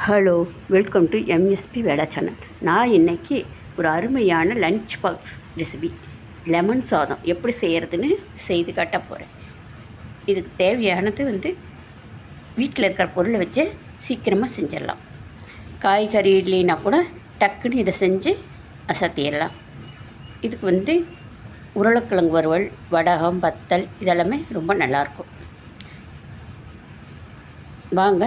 Hello welcome to MSP Veda channel நான் இன்னைக்கு ஒரு அருமையான லன்ச் பாக்ஸ் ரெசிபி லெமன் சாதம். எப்படி செய்கிறதுன்னு செய்து காட்ட போகிறேன் இதுக்கு தேவையானது வந்து வீட்டில் இருக்கிற பொருளை வச்சு சீக்கிரமாக செஞ்சிடலாம். காய்கறி இல்லைன்னா கூட டக்குன்னு இதை செஞ்சு அசத்திடலாம். இதுக்கு வந்து உருளைக்கிழங்கு வறுவல் வடகம் வத்தல் இதெல்லாமே ரொம்ப நல்லாயிருக்கும் வாங்க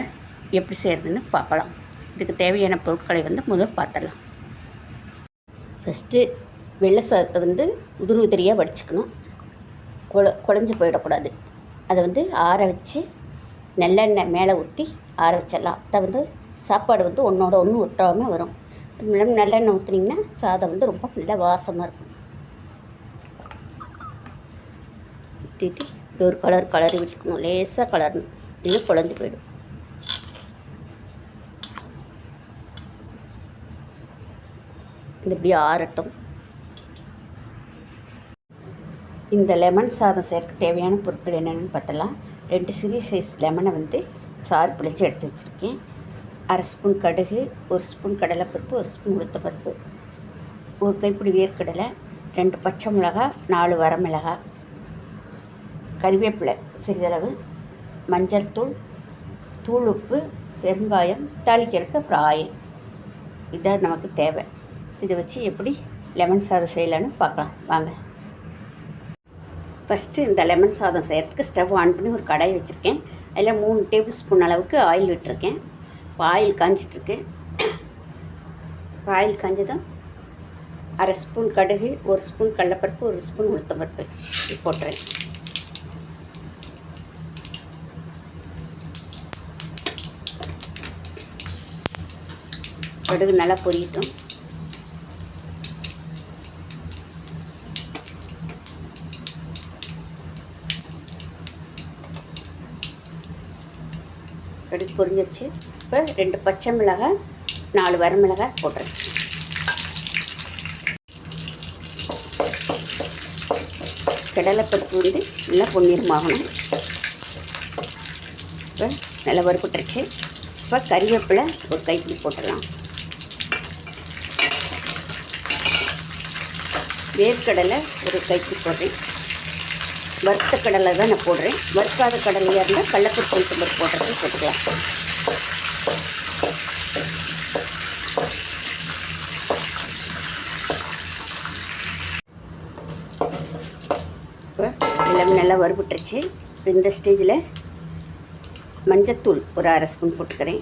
எப்படி செய்கிறதுன்னு பார்க்கலாம். இதுக்கு தேவையான பொருட்களை வந்து முதல் பார்த்துடலாம். ஃபஸ்ட்டு வெள்ளை சாதத்தை வந்து உதிரி உதிரியாக வடிச்சுக்கணும். கொல குழஞ்சி போயிடக்கூடாது. அதை வந்து ஆற வச்சு நல்லெண்ணெய் மேலே ஊற்றி ஆற வச்சிடலாம். அதை வந்து சாப்பாடு வந்து ஒன்றோட ஒன்று ஒட்டாமல் வரும். நல்லெண்ணெய் ஊற்றுனீங்கன்னா சாதம் வந்து ரொம்ப நல்லா வாசமாக இருக்கும். ஊற்றிட்டு ஒரு கலர் கலரி விட்டுக்கணும் லேசாக கலரணும் இல்லை குழஞ்சி போயிடும். இது இப்படி ஆறட்டும். இந்த லெமன் சாதம் செய்கிறதுக்கு தேவையான பொருட்கள் என்னென்னு பார்த்தலாம். ரெண்டு சிறிய சைஸ் லெமனை வந்து சாறு பிழிச்சு எடுத்து வச்சுருக்கேன். அரை ஸ்பூன் கடுகு ஒரு ஸ்பூன் கடலைப்பருப்பு ஒரு ஸ்பூன் உளுத்தப்பருப்பு ஒரு கைப்பிடி வேர்க்கடலை ரெண்டு பச்சை மிளகா நாலு வரமிளகா கறிவேப்பிலை சிறிதளவு மஞ்சள் தூள் தூள் உப்பு பெருங்காயம் தாளிக்கிறதுக்கு அப்புறம் ஆயில் இதான் நமக்கு தேவை. இதை வச்சு எப்படி லெமன் சாதம் செய்யலான்னு பார்க்கலாம். வாங்க. ஃபஸ்ட்டு இந்த லெமன் சாதம் செய்கிறதுக்கு ஸ்டவ் ஆன் பண்ணி ஒரு கடாய் வச்சுருக்கேன். அதில் மூணு டேபிள் ஸ்பூன் அளவுக்கு ஆயில் விட்டுருக்கேன். இப்போ ஆயில் காஞ்சிட்ருக்கு. ஆயில் காஞ்சதும் அரை ஸ்பூன் கடுகு ஒரு ஸ்பூன் கடலப்பருப்பு ஒரு ஸ்பூன் உளுத்தம்பருப்பு போட்டுறேன். கடுகு நல்லா பொரியட்டும். கடுகு பொரிஞ்சிச்சு இப்போ ரெண்டு பச்சை மிளகாய் நாலு வரமிளகாய் போட்டுருச்சு. கடலைப்பருப்பு வந்து நல்லா பொன்னிறமாகணும். இப்போ நல்லா வறுப்பட்டுருச்சு இப்போ கறிவேப்பிலை ஒரு கைப்பிடி போட்டுடலாம். வேர்க்கடலை ஒரு கைப்பிடி போடுறேன். வறுத்த கடலை தான் நான் போடுறேன். வறுக்காத கடலையாக இருந்தால் கடலப்பருப்பு உளுத்தம்பருப்பு போடுறது போட்டுக்கலாம். இப்போ எல்லாமே நல்லா வறுபட்டுருச்சு. இந்த ஸ்டேஜில் மஞ்சத்தூள் ஒரு அரை ஸ்பூன் போட்டுக்கிறேன்.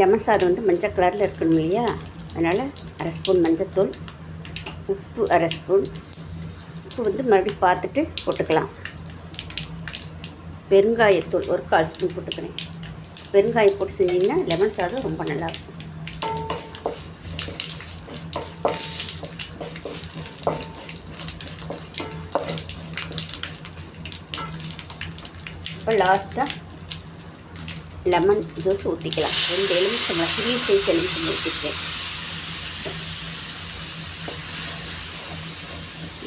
லெமன் சாதம் வந்து மஞ்சள் கலரில் இருக்கணும் இல்லையா? அதனால் அரை ஸ்பூன் மஞ்சத்தூள் உப்பு அரை ஸ்பூன் உப்பு வந்து மறுபடியும் பார்த்துட்டு போட்டுக்கலாம். பெருங்காயத்தூள் ஒரு கால் ஸ்பூன் போட்டுக்கிறேன். பெருங்காயம் போட்டு செஞ்சிங்கன்னா லெமன் சாதம் ரொம்ப நல்லாயிருக்கும். இப்போ லாஸ்ட்டாக லெமன் ஜூஸ் ஊற்றிக்கலாம் ரெண்டு எலுமிச்சம்பழம் சிறிய சைஸ் எலுமிச்சம்பழம் ஊற்றிக்கிறேன்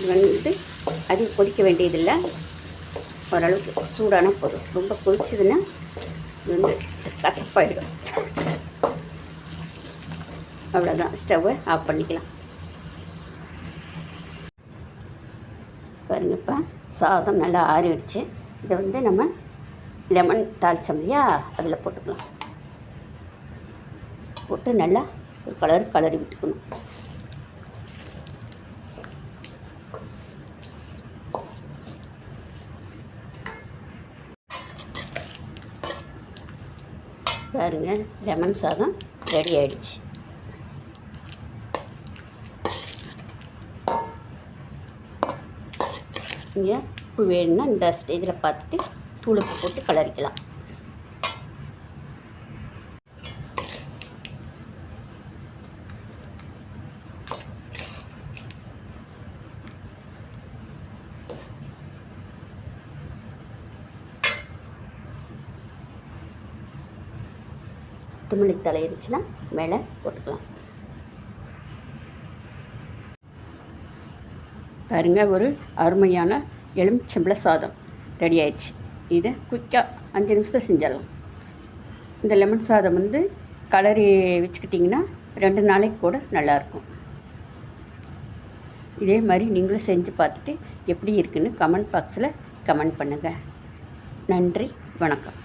இது வந்து அது கொதிக்க வேண்டியதில்லை. ஓரளவுக்கு சூடான போதும். ரொம்ப கொதிச்சதுன்னா இது வந்து கசப்பாயிடும். அவ்வளோதான் ஸ்டவ்வை ஆஃப் பண்ணிக்கலாம். பாருங்கப்பா சாதம் நல்லா ஆறிடுச்சு. இதை வந்து நம்ம லெமன் தாளித்தோம் இல்லையா? அதில் போட்டுக்கலாம். போட்டு நல்லா ஒரு கலர் கலரி விட்டுக்கணும். பாருங்கள் லெமன் சாதம் ரெடி ஆகிடுச்சு நீங்கள் உப்பு வேணும்னா இந்த ஸ்டேஜில் பார்த்துட்டு தூளுப்பு போட்டு கலரிக்கலாம். கொத்தமல்லி தலை இருந்துச்சுன்னா மேலே போட்டுக்கலாம். பாருங்க ஒரு அருமையான எலுமிச்சம்பழ சாதம் ரெடி ஆயிடுச்சு. இதை குயிக்காக அஞ்சு நிமிஷத்தில் செஞ்சிடலாம். இந்த லெமன் சாதம் வந்து கலரி வச்சுக்கிட்டிங்கன்னா ரெண்டு நாளைக்கு கூட நல்லாயிருக்கும். இதே மாதிரி நீங்களும் செஞ்சு பார்த்துட்டு எப்படி இருக்குன்னு கமெண்ட் பாக்ஸில் கமெண்ட் பண்ணுங்கள் நன்றி வணக்கம்.